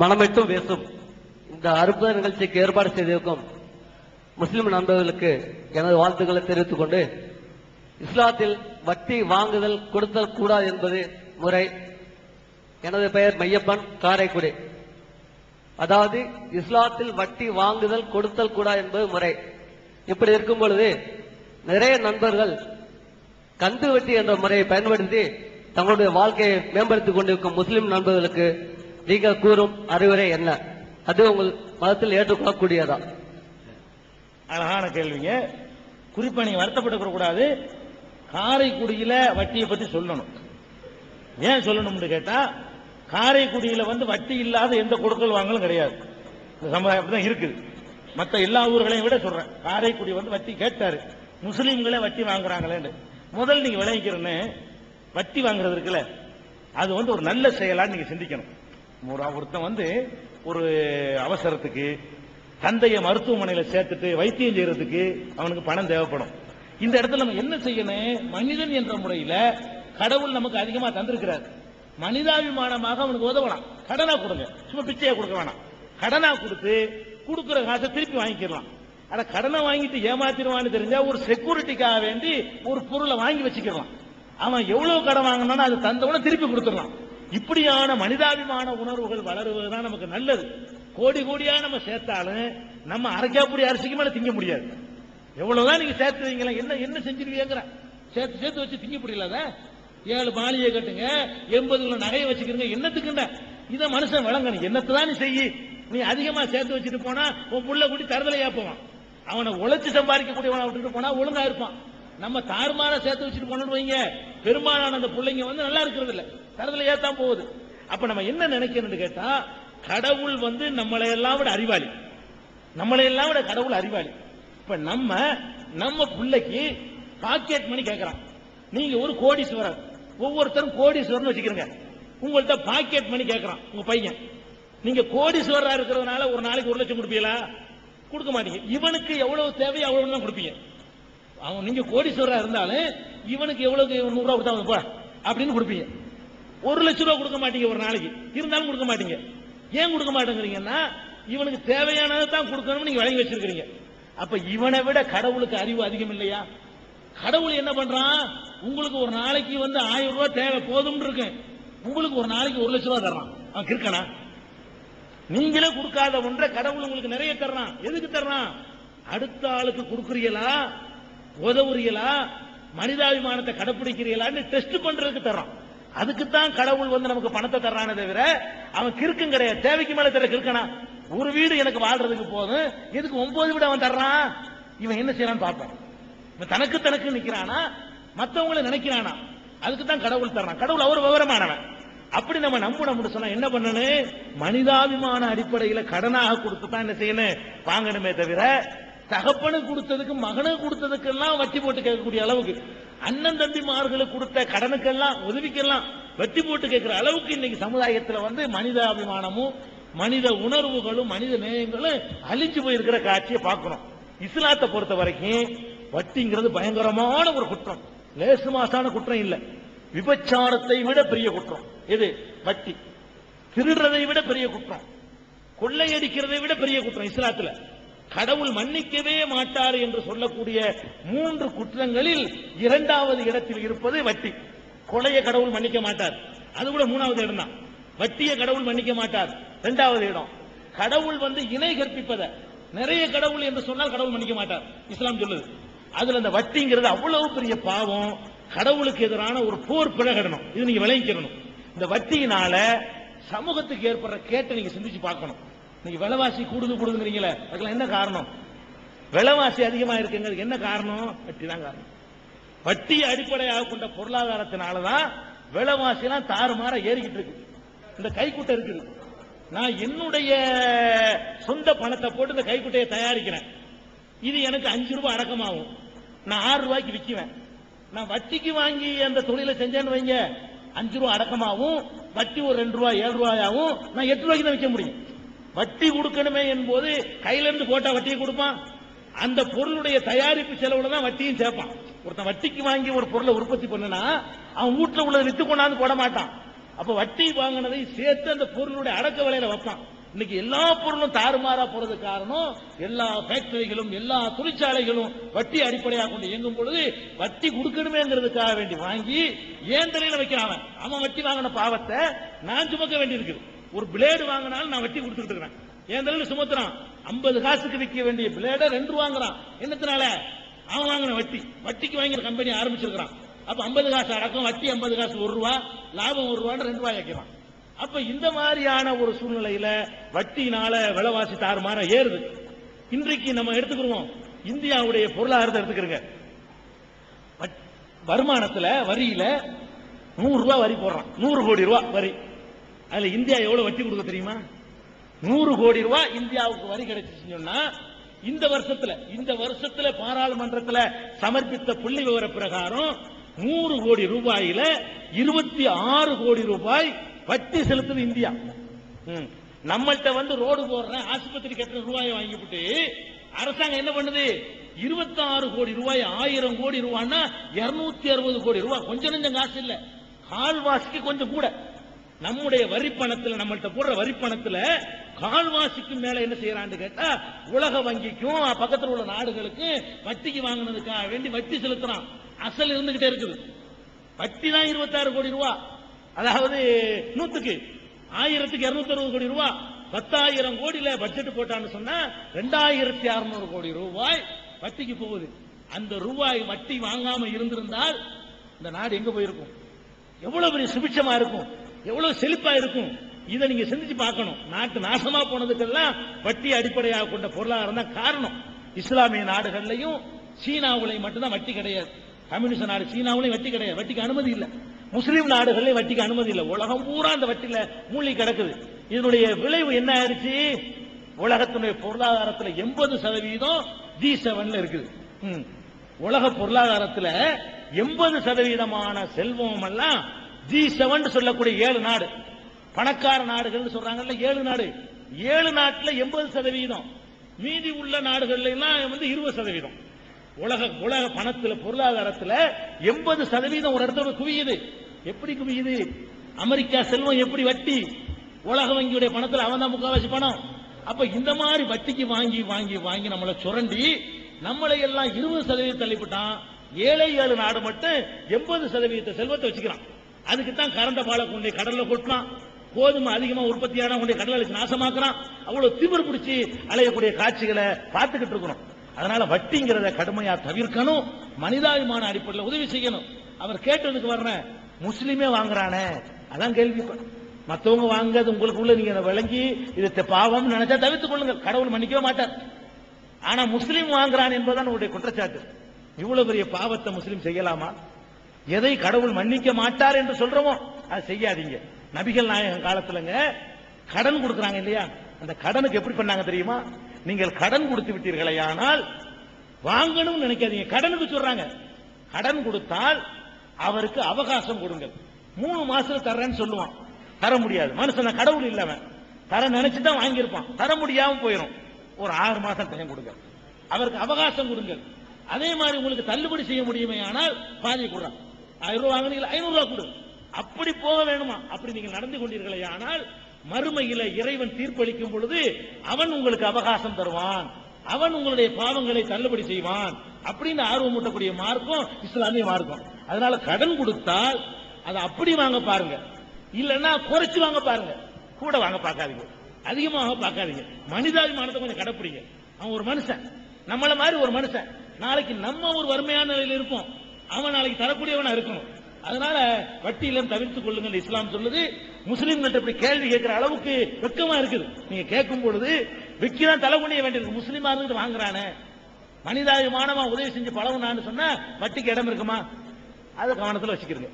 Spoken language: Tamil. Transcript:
மனமிட்டும் பேசும் இந்த அற்புத நிகழ்ச்சிக்கு ஏற்பாடு செய்திருக்கும் முஸ்லிம் நண்பர்களுக்கு எனது வாழ்த்துக்களை தெரிவித்துக் கொண்டு இஸ்லாத்தில் வட்டி வாங்குதல் கொடுத்தல் கூடாது என்பது முறை எனது பெயர் மையப்பன் காரைக்குடி. அதாவது இஸ்லாத்தில் வட்டி வாங்குதல் கொடுத்தல் கூடாது என்பது முறை. இப்படி இருக்கும் பொழுது நிறைய நண்பர்கள் கந்து வட்டி என்ற முறையை பயன்படுத்தி தங்களுடைய வாழ்க்கையை மேம்படுத்திக் கொண்டிருக்கும் முஸ்லிம் நண்பர்களுக்கு நீங்கள் கூறும் அறிவுரை என்ன? அது உங்கள் மதத்தில் ஏற்றுக்கொள்ளக்கூடியதா? அழகான கேள்விங்க. குறிப்பா நீங்க வருத்தப்பட்டு கூடாது. காரைக்குடியில வட்டியை பத்தி சொல்லணும். ஏன் சொல்லணும்னு கேட்டா காரைக்குடியில வந்து வட்டி இல்லாத எந்த கொடுக்கல் வாங்கலும் கிடையாது. இந்த சமுதாயம் தான் இருக்குது. மற்ற எல்லா ஊர்களையும் விட சொல்றேன். காரைக்குடி வந்து வட்டி கேட்டாரு. முஸ்லீம்களே வட்டி வாங்குறாங்களேன்னு. முதல் நீங்க விளைவிக்கிறேன்னு வட்டி வாங்குறது இருக்குல்ல அது வந்து ஒரு நல்ல செயலான்னு நீங்க சிந்திக்கணும். ஒருத்தன் வந்து ஒரு அவசரத்துக்கு தந்தையை மருத்துவமனையில சேர்த்துட்டு வைத்தியம் செய்யறதுக்கு அவனுக்கு பணம் தேவைப்படும். இந்த இடத்துல நம்ம என்ன செய்யணும்? மனிதன் என்ற முறையில கடவுள் நமக்கு அதிகமா தந்திருக்கிறார். மனிதாபிமானமாக அவனுக்கு உதவலாம். கடனா கொடுங்க. சும்மா பிச்சையா கொடுக்க வேணாம். கடனா கொடுத்து கொடுக்குற காசை திருப்பி வாங்கிக்கலாம். ஆனா கடனை வாங்கிட்டு ஏமாத்திடுவான்னு தெரிஞ்சா ஒரு செக்யூரிட்டிக்காக வேண்டி ஒரு பொருளை வாங்கி வச்சுக்கலாம். அவன் எவ்வளவு கடன் வாங்கினாலும் அது தந்தவன திருப்பி கொடுத்துடலாம். இப்படியான மனிதாபிமான உணர்வுகள் வளருவதுதான் நமக்கு நல்லது. கோடி கோடியா நம்ம சேர்த்தாலும் நம்ம அரைக்காப்புடி அரிசிக்கு மேல திங்க முடியாது. எவ்வளவுதான் நீங்க சேர்த்துவீங்களா என்ன என்ன செஞ்சிருவீங்கிற? சேர்த்து சேர்த்து வச்சு திங்க முடியலாத? ஏழு மாளிகை கட்டுங்க எண்பது கிலோ நகையை வச்சுக்கிறீங்க என்னத்துக்குண்ட? இதை மனுஷன் வழங்கணும். என்னத்தான் நீ செய்யி? நீ அதிகமா சேர்த்து வச்சுட்டு போனா உன் புள்ள கூட்டி தரதலையா போவான். அவனை உழைச்சு சம்பாதிக்கக்கூடியவனை விட்டுட்டு போனா ஒழுங்கா இருப்பான். நம்ம தாறுமாற சேர்த்து வச்சுட்டு போனோம்னு வைங்க. பெரும்பாலான அந்த பிள்ளைங்க வந்து நல்லா இருக்கிறது இல்லை தரதுலையா தான் போகுது. அப்ப நம்ம என்ன நினைக்கணும்னு கேட்டா கடவுள் வந்து நம்மளை எல்லாம் விட அறிவாளி. நம்மளை எல்லாம் விட கடவுள் அறிவாளி. இப்ப நம்ம நம்ம பிள்ளைக்கு பாக்கெட் மணி கேட்கறான் நீங்க ஒரு கோடீஸ்வரர். ஒவ்வொருத்தரும் கோடீஸ்வரன் வச்சுக்கிறீங்க. உங்கள்ட்ட பாக்கெட் மணி கேட்கறான் உங்க பையன். நீங்க கோடீஸ்வரரா இருக்கிறதுனால ஒரு நாளைக்கு ஒரு லட்சம் கொடுப்பீங்களா? கொடுக்க மாட்டீங்க. இவனுக்கு எவ்வளவு தேவையோ அவ்வளவு தான் கொடுப்பீங்க. அவன் நீங்க கோடீஸ்வரரா இருந்தாலும் இவனுக்கு எவ்வளவு நூறுரூவா கொடுத்தா போ அப்படின்னு கொடுப்பீங்க. ஒரு லட்சம் ரூபா கொடுக்க மாட்டீங்க ஒரு நாளைக்கு. இருந்தாலும் கொடுக்க மாட்டீங்க. ஏன் கொடுக்க மாட்டேங்கிறீங்கன்னா இவனுக்கு தேவையானதை தான் கொடுக்கணும்னு நீங்க வழங்கி வச்சிருக்கீங்க அப்ப இவனை விட கடவுளுக்கு அறிவு அதிகம் இல்லையா? கடவுள் என்ன பண்றான்? உங்களுக்கு ஒரு நாளைக்கு வந்து ஆயிரம் ரூபாய் தேவை போதும் இருக்கு. உங்களுக்கு ஒரு நாளைக்கு ஒரு லட்சம் ரூபாய் தர்றான். அவன் கிருக்கனா நீங்களே கொடுக்காத ஒன்றை கடவுள் உங்களுக்கு நிறைய தர்றான். எதுக்கு தர்றான்? அடுத்த ஆளுக்கு கொடுக்குறீங்களா? உதவுறீங்களா? மனிதாபிமானத்தை கடைப்பிடிக்கிறீங்களான்னு டெஸ்ட் பண்றதுக்கு தர்றான். அதுக்குத்தான் கடவுள் வந்து நமக்கு பணத்தை தர்றானே தவிர அவன் கிறுக்கும் கிடையாது. தேவைக்கு மேல தர கிறுக்கனா? ஒரு வீடு எனக்கு வாழ்றதுக்கு போதும். எதுக்கு ஒன்பது வீடு அவன் தர்றான்? இவன் என்ன செய்யறான்னு பார்ப்பான் இவன் தனக்கு தனக்கு நிக்கிறானா? மத்தவங்களை நினைக்கிறானா? அதுக்கு தான் கடவுள் தர்றான். கடவுள் அவர் விவரமானவன். அப்படி நம்ம நம்பணும் சொன்னா என்ன பண்ணணும் மனிதாபிமான அடிப்படையில கடனாக கொடுத்து தான் என்ன செய்யணும் வாங்கணுமே தவிர தகப்பனு கொடுத்ததுக்கு மகனு கொடுத்ததுக்கு எல்லாம் வட்டி போட்டு கேட்கக்கூடிய அளவுக்கு. அண்ணன் தம்பிமார்களுக்கு கொடுத்த கடனுக்கெல்லாம் உதவிக்கெல்லாம் வட்டி போட்டு கேட்கிற அளவுக்கு இன்னைக்கு சமுதாயத்துல வந்து மனித அபிமானமும் மனித உணர்வுகளும் மனித நேயங்களும் அழிஞ்சு போயிருக்கிற காட்சியை பார்க்கணும் இஸ்லாத்தை பொறுத்த வரைக்கும் வட்டிங்கிறது பயங்கரமான ஒரு குற்றம். லேசு மாசான குற்றம் இல்லை. விபச்சாரத்தை விட பெரிய குற்றம். எது? வட்டி. திருடுறதை விட பெரிய குற்றம். கொள்ளையடிக்கிறதை விட பெரிய குற்றம் இஸ்லாத்துல. கடவுள் மன்னிக்கவே மாட்டார் என்று சொல்லக்கூடிய மூன்று குற்றங்களில் இரண்டாவது இடத்தில் இருப்பது வட்டி. கொலைய கடவுள் மன்னிக்க மாட்டார். அது கூட மூணாவது இடம் தான் வட்டியை கடவுள் மன்னிக்க மாட்டார். இரண்டாவது இடம். கடவுள் வந்து இணை கற்பிப்பதை. நிறைய கடவுள் என்று சொன்னால் கடவுள் மன்னிக்க மாட்டார். இஸ்லாம் சொல்லுது. அதுல அந்த வட்டிங்கிறது அவ்வளவு பெரிய பாவம். கடவுளுக்கு எதிரான ஒரு போர் பிரகடனம். இது நீங்க விளைவிக்கணும் இந்த வட்டியினால சமூகத்துக்கு ஏற்படுற கேட்டை நீங்க சிந்திச்சு பார்க்கணும். இன்னைக்கு விலைவாசி கூடுது கூடுதுங்கிறீங்களே அதுக்கெல்லாம் என்ன காரணம்? விலைவாசி அதிகமாக இருக்குங்கிறதுக்கு என்ன காரணம்? வட்டி தான் காரணம். வட்டியை அடிப்படையாக கொண்ட பொருளாதாரத்தினால தான் விலைவாசிலாம் தாறுமாற ஏறிக்கிட்டு இருக்கு. இந்த கைக்குட்டை இருக்குது. நான் என்னுடைய சொந்த பணத்தை போட்டு இந்த கைக்குட்டையை தயாரிக்கிறேன். இது எனக்கு அஞ்சு ரூபாய் அடக்கமாகும். நான் ஆறு ரூபாய்க்கு விற்குவேன் நான் வட்டிக்கு வாங்கி அந்த தொழிலை செஞ்சேன்னு வைங்க. அஞ்சு ரூபாய் அடக்கமாகவும் வட்டி ஒரு ரெண்டு ரூபாய் ஏழு ரூபாயாகவும் நான் எட்டு ரூபாய்க்கு தான் விற்க முடியும். வட்டி கொடுக்கணுமே என்பது கையில இருந்து போட்டா வட்டியை கொடுப்பான். அந்த பொருளுடைய தயாரிப்பு செலவுல தான் வட்டியும் சேர்ப்பான். ஒருத்தன் வட்டிக்கு வாங்கி ஒரு பொருளை உற்பத்தி பண்ணனா அவன் வீட்டுல உள்ளதை வித்து கொண்டாந்து போட மாட்டான். அப்ப வட்டி வாங்கினதை சேர்த்து அந்த பொருளுடைய அடக்க விலையில வைப்பான். இன்னைக்கு எல்லா பொருளும் தாறுமாறா போறது காரணம் எல்லா ஃபேக்டரிகளும் எல்லா தொழிற்சாலைகளும் வட்டி அடிப்படையாக கொண்டு இயங்கும் பொழுது வட்டி கொடுக்கணுமேங்கிறதுக்காக வேண்டி வாங்கி ஏன் தலையில வைக்கிறான் அவன். அவன் வட்டி வாங்கின பாவத்தை நான் சுமக்க வேண்டி இருக்குது ஒரு பிளேடு வாங்கினாலும் நான் வட்டி கொடுத்துட்டு இருக்கிறேன் என் தலையில சுமத்துறான். ஐம்பது காசுக்கு விற்க வேண்டிய பிளேட ரெண்டு வாங்குறான். என்னத்தினால? அவன் வாங்கின வட்டி. வட்டிக்கு வாங்கிற கம்பெனி ஆரம்பிச்சிருக்கிறான். அப்ப ஐம்பது காசு அடக்கம் வட்டி ஐம்பது காசு ஒரு ரூபா லாபம் ஒரு ரூபான்னு ரெண்டு ரூபாய் வைக்கிறான் அப்ப இந்த மாதிரியான ஒரு சூழ்நிலையில வட்டினால விலைவாசி தாறுமாற ஏறுது. இன்றைக்கு நம்ம எடுத்துக்கிறோம் இந்தியாவுடைய பொருளாதாரத்தை எடுத்துக்கிறங்க வட்- வருமானத்துல வரியில நூறு ரூபாய் வரி போடுறான். நூறு கோடி ரூபாய் வரி. அதுல இந்தியா எவ்வளவு வட்டி கொடுக்க தெரியுமா? நூறு கோடி ரூபாய் இந்தியாவுக்கு வரி கிடைச்சிச்சுன்னு சொன்னா இந்த வருஷத்துல இந்த வருஷத்துல பாராளுமன்றத்துல சமர்ப்பித்த புள்ளி விவர பிரகாரம் நூறு கோடி ரூபாயில இருபத்தி ஆறு கோடி ரூபாய் வட்டி செலுத்துது இந்தியா. ம். வந்து ரோடு போடுறேன் ஆஸ்பத்திரி கட்டுற ரூபாயை வாங்கிவிட்டு அரசாங்கம் என்ன பண்ணுது? 26 கோடி ரூபாய் ஆயிரம் கோடி ரூபாய்னா 260 அறுபது கோடி ரூபாய். கொஞ்சம் நஞ்சம் காசு இல்ல. கால்வாசிக்கு கொஞ்சம் கூட. நம்முடைய வரி பணத்துல நம்மள்ட்ட போடுற வரி பணத்துல கால்வாசிக்கு மேல என்ன செய்யறான்னு கேட்டா உலக வங்கிக்கும் பக்கத்தில் உள்ள நாடுகளுக்கு வட்டிக்கு வாங்கினதுக்காக வேண்டி வட்டி செலுத்துறான். அசல் இருந்துகிட்டே இருக்குது. வட்டி தான் இருபத்தாறு கோடி ரூபா. அதாவது நூத்துக்கு ஆயிரத்துக்கு இருநூத்தி அறுபது கோடி ரூபா. பத்தாயிரம் கோடியில பட்ஜெட் போட்டான்னு சொன்னா ரெண்டாயிரத்தி அறுநூறு கோடி ரூபாய் வட்டிக்கு போகுது. அந்த ரூபாய் வட்டி வாங்காம இருந்திருந்தால் இந்த நாடு எங்க போயிருக்கும்? எவ்வளவு பெரிய சுபிட்சமா இருக்கும்? எவ்வளவு செழிப்பா இருக்கும்? இதை நீங்க சிந்திச்சு பார்க்கணும். நாட்டு நாசமா போனதுக்கெல்லாம் வட்டி அடிப்படையாக கொண்ட பொருளாதாரம் தான் காரணம். இஸ்லாமிய நாடுகள்லையும் சீனாவுலையும் மட்டும்தான் வட்டி கிடையாது. கம்யூனிஸ்ட் நாடு சீனாவிலையும் வட்டி கிடையாது. வட்டிக்கு அனுமதி இல்லை. முஸ்லீம் நாடுகள்லையும் வட்டிக்கு அனுமதி இல்லை. உலகம் பூரா அந்த வட்டியில மூழ்கி கிடக்குது. இதனுடைய விளைவு என்ன ஆயிடுச்சு? உலகத்தினுடைய பொருளாதாரத்துல எண்பது சதவீதம் ஜி செவன்ல இருக்குது. ம். உலக பொருளாதாரத்துல எண்பது சதவீதமான செல்வம் எல்லாம் ஜி செவன் சொல்லக்கூடிய ஏழு நாடு. பணக்கார நாடுகள் சொல்றாங்கல்ல ஏழு நாடு. ஏழு நாட்டில் எண்பது சதவீதம். மீதி உள்ள நாடுகள்லாம் வந்து இருபது சதவீதம். உலக உலக பணத்தில் பொருளாதாரத்தில் எண்பது சதவீதம் ஒரு இடத்துல குவியுது. எப்படி குவியுது? அமெரிக்கா செல்வம் எப்படி வட்டி? உலக வங்கியுடைய பணத்தில் அவன் தான் முக்காவாசி பணம். அப்ப இந்த மாதிரி வட்டிக்கு வாங்கி வாங்கி வாங்கி நம்மளை சுரண்டி நம்மளை எல்லாம் இருபது சதவீதம் தள்ளிவிட்டான். ஏழை ஏழு நாடு மட்டும் எண்பது சதவீத செல்வத்தை வச்சுக்கிறான். அதுக்கு தான் கரண்ட பாலை கொண்டு கடல்ல கொட்டினான் கோதுமை அதிகமா உற்பத்தியான கொண்டு கடலுக்கு நாசமாக்குறான். அவ்வளவு திமிர் பிடிச்சி அலையக்கூடிய காட்சிகளை பார்த்துக்கிட்டு இருக்கிறோம் அதனால வட்டிங்கிறத கடுமையா தவிர்க்கணும். மனிதாபிமான அடிப்படையில் உதவி செய்யணும். அவர் கேட்டதுக்கு வர்றேன் முஸ்லீமே வாங்குறானே. அதான் கேள்வி. மற்றவங்க மத்தவங்க வாங்குறது உங்களுக்குள்ள நீங்க விளங்கி இது பாவம் பாவம்னு நினைச்சா தவிர்த்துக் கொள்ளுங்கள். கடவுள் மன்னிக்கவே மாட்டார். ஆனா முஸ்லீம் வாங்குறான் என்பதுதான் உங்களுடைய குற்றச்சாட்டு. இவ்வளவு பெரிய பாவத்தை முஸ்லீம் செய்யலாமா? எதை கடவுள் மன்னிக்க மாட்டார் என்று சொல்றோமோ அதை செய்யாதீங்க. நபிகள் நாயகம் காலத்துலங்க கடன் கொடுக்குறாங்க இல்லையா? அந்த கடனுக்கு எப்படி பண்ணாங்க தெரியுமா? நீங்கள் கடன் கொடுத்து விட்டீர்களே ஆனால் வாங்கணும்னு நினைக்காதீங்க. கடனுக்கு சொல்றாங்க. கடன் கொடுத்தால் அவருக்கு அவகாசம் கொடுங்கள். மூணு மாசத்துல தர்றேன்னு சொல்லுவான். தர முடியாது. மனுஷன் கடவுள் இல்லவன் தர நினைச்சுதான் வாங்கியிருப்பான். தர முடியாம போயிடும் ஒரு ஆறு மாசம் டைம் கொடுங்க. அவருக்கு அவகாசம் கொடுங்கள். அதே மாதிரி உங்களுக்கு தள்ளுபடி செய்ய முடியுமே ஆனால் பாதி கொடுறான். ஆயிரம் ரூபாய் வாங்குனீங்களா? ஐநூறு ரூபாய் கொடு. அப்படி போக வேணுமா? அப்படி நீங்கள் நடந்து கொண்டீர்களே ஆனால் மறுமையில இறைவன் தீர்ப்பளிக்கும் பொழுது அவன் உங்களுக்கு அவகாசம் தருவான். அவன் உங்களுடைய பாவங்களை தள்ளுபடி செய்வான். அப்படின்னு ஆர்வம் ஊட்டக்கூடிய மார்க்கம் இஸ்லாமிய மார்க்கம். அதனால கடன் கொடுத்தால் அதை அப்படி வாங்க பாருங்க. இல்லைன்னா குறைச்சு வாங்க பாருங்க. கூட வாங்க பார்க்காதீங்க. அதிகமாக பார்க்காதீங்க. மனிதாபிமானத்தை கொஞ்சம் கடைப்பிடிங்க. அவன் ஒரு மனுஷன். நம்மள மாதிரி ஒரு மனுஷன். நாளைக்கு நம்ம ஒரு வறுமையான நிலையில் இருப்போம். அவன் நாளைக்கு தரக்கூடியவனா இருக்கணும். அதனால வட்டியிலும் தவிர்த்துக் கொள்ளுங்க இஸ்லாம் சொல்லுது. முஸ்லீம்கிட்ட இப்படி கேள்வி கேட்கிற அளவுக்கு வெக்கமா இருக்குது. நீங்க கேட்கும் பொழுது விக்கிதான் தலை குனிய வேண்டியிருக்கு. முஸ்லீமா இருந்துட்டு வாங்குறானே. மனிதாபிமானமா உதவி செஞ்சு பழகுனான்னு சொன்னா வட்டிக்கு இடம் இருக்குமா? அதை கவனத்தில் வச்சுக்கிறீங்க